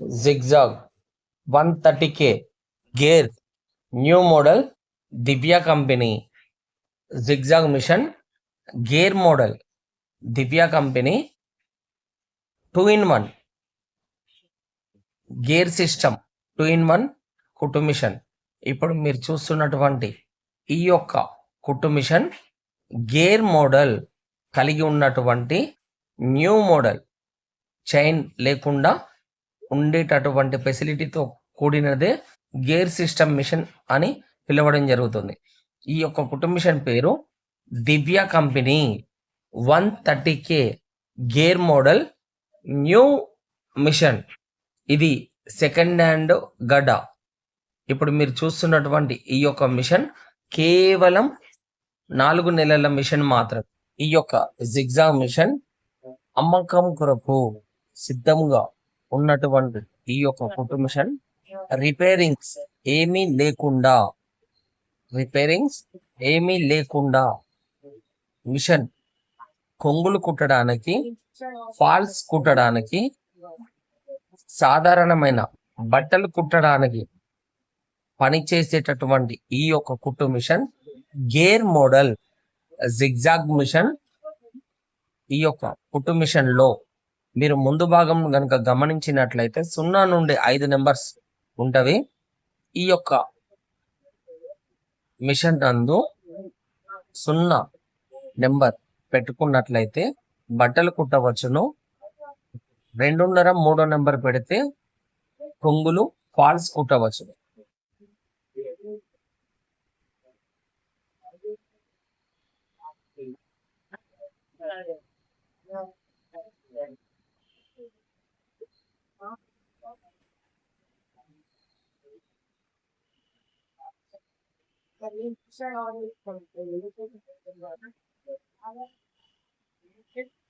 Zigzag one thirty K gear new model Divya company zigzag machine gear model Divya company two in one gear system two in one కుట్టు machine ఇప్పుడు మీరు చూస్తున్నటువంటి ఈ యొక్క కుట్టు machine gear model కలిగి ఉన్నటువంటి న్యూ మోడల్ చైన్ లేకుండా ఉండేటటువంటి ఫెసిలిటీతో కూడినదే గేర్ సిస్టమ్ మిషన్ అని పిలవడం జరుగుతుంది. ఈ యొక్క కుటుంబ మిషన్ పేరు Divya company one thirty K gear model new machine ఇది సెకండ్ హ్యాండ్ గడ్డ. ఇప్పుడు మీరు చూస్తున్నటువంటి ఈ యొక్క మిషన్ కేవలం నాలుగు నెలల మిషన్ మాత్రం ఈ యొక్క జిగ్జాగ్ మిషన్ అమ్మకం కొరకు సిద్ధంగా ఉన్నటువంటి ఈ యొక్క మిషన్ రిపేరింగ్స్ ఏమీ లేకుండా రిపేరింగ్స్ ఏమీ లేకుండా మిషన్ కొంగులు కుట్టడానికి ఫాల్స్ కుట్టడానికి సాధారణమైన బట్టలు కుట్టడానికి పనిచేసేటటువంటి ఈ యొక్క కుట్టు machine gear model zigzag machine ఈ యొక్క కుట్టు మిషన్లో మీరు ముందు భాగం కనుక గమనించినట్లయితే సున్నా నుండి ఐదు నెంబర్స్ ఉంటవి ఈ యొక్క మిషన్ నందు సున్నా నెంబర్ పెట్టుకున్నట్లయితే బట్టలు కుట్టవచ్చును రెండున్నర మూడో నెంబర్ పెడితే కొంగులు ఫాల్స్ కుట్టవచ్చును Gracias. Thank you.